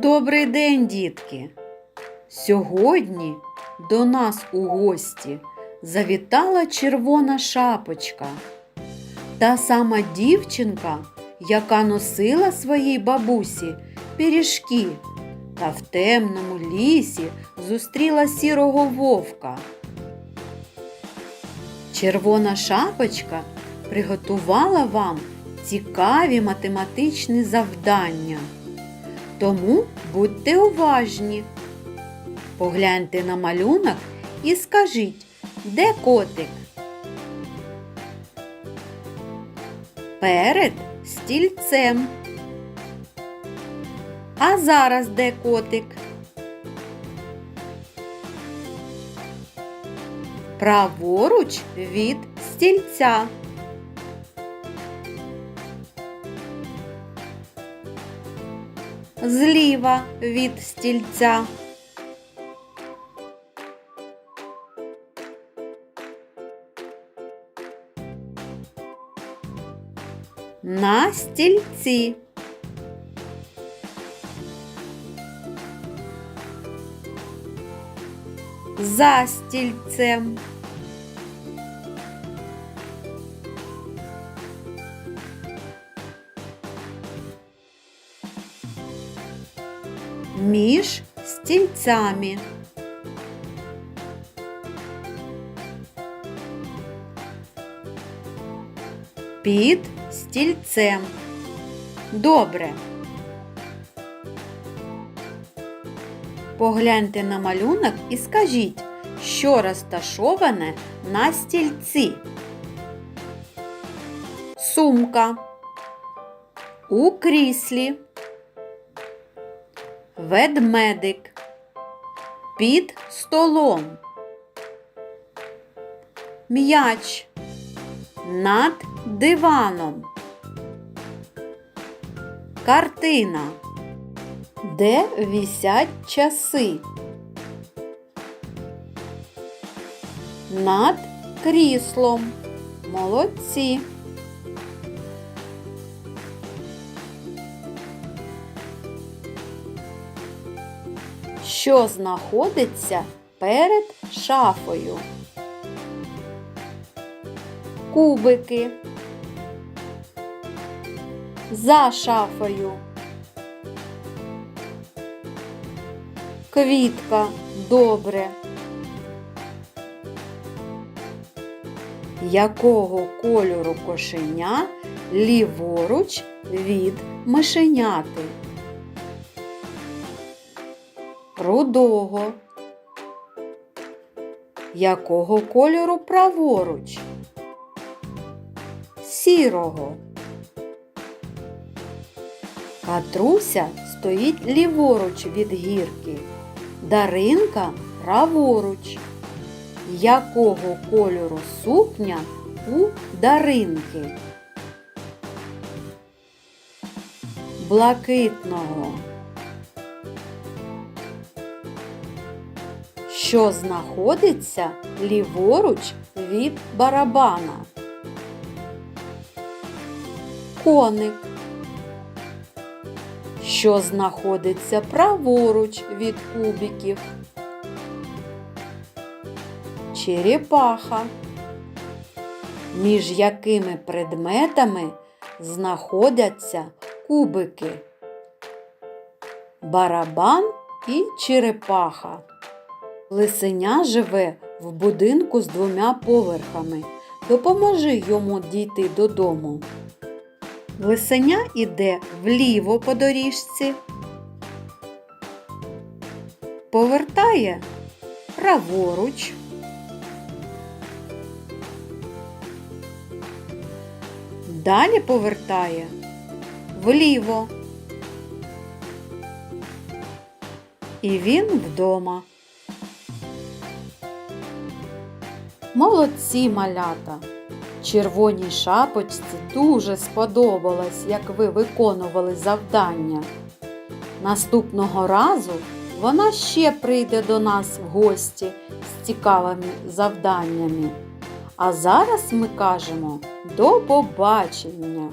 Добрий день, дітки! Сьогодні до нас у гості завітала червона шапочка. Та сама дівчинка, яка носила своїй бабусі пиріжки та в темному лісі зустріла сірого вовка. Червона шапочка приготувала вам цікаві математичні завдання. Тому будьте уважні. Погляньте на малюнок і скажіть, де котик? Перед стільцем. А зараз де котик? Праворуч від стільця. Зліва від стільця. На стільці. За стільцем. Між стільцями. Під стільцем. Добре. Погляньте на малюнок і скажіть, що розташоване на стільці. Сумка. У кріслі. Ведмедик. Під столом. М'яч. Над диваном. Картина. Де вісять часи? Над кріслом. Молодці. Що знаходиться перед шафою? Кубики. За шафою. Квітка. Добре. Якого кольору кошеня ліворуч від мишеняти? Рудого. Якого кольору праворуч? Сірого. Катруся стоїть ліворуч від гірки, Даринка праворуч. Якого кольору сукня у Даринки? Блакитного. Що знаходиться ліворуч від барабана? Коник. Що знаходиться праворуч від кубиків? Черепаха. Між якими предметами знаходяться кубики? Барабан і черепаха. Лисеня живе в будинку з двома поверхами. Допоможи йому дійти додому. Лисеня іде вліво по доріжці, повертає праворуч, далі повертає вліво. І він вдома. Молодці малята! Червоній шапочці дуже сподобалось, як ви виконували завдання. Наступного разу вона ще прийде до нас в гості з цікавими завданнями. А зараз ми кажемо до побачення!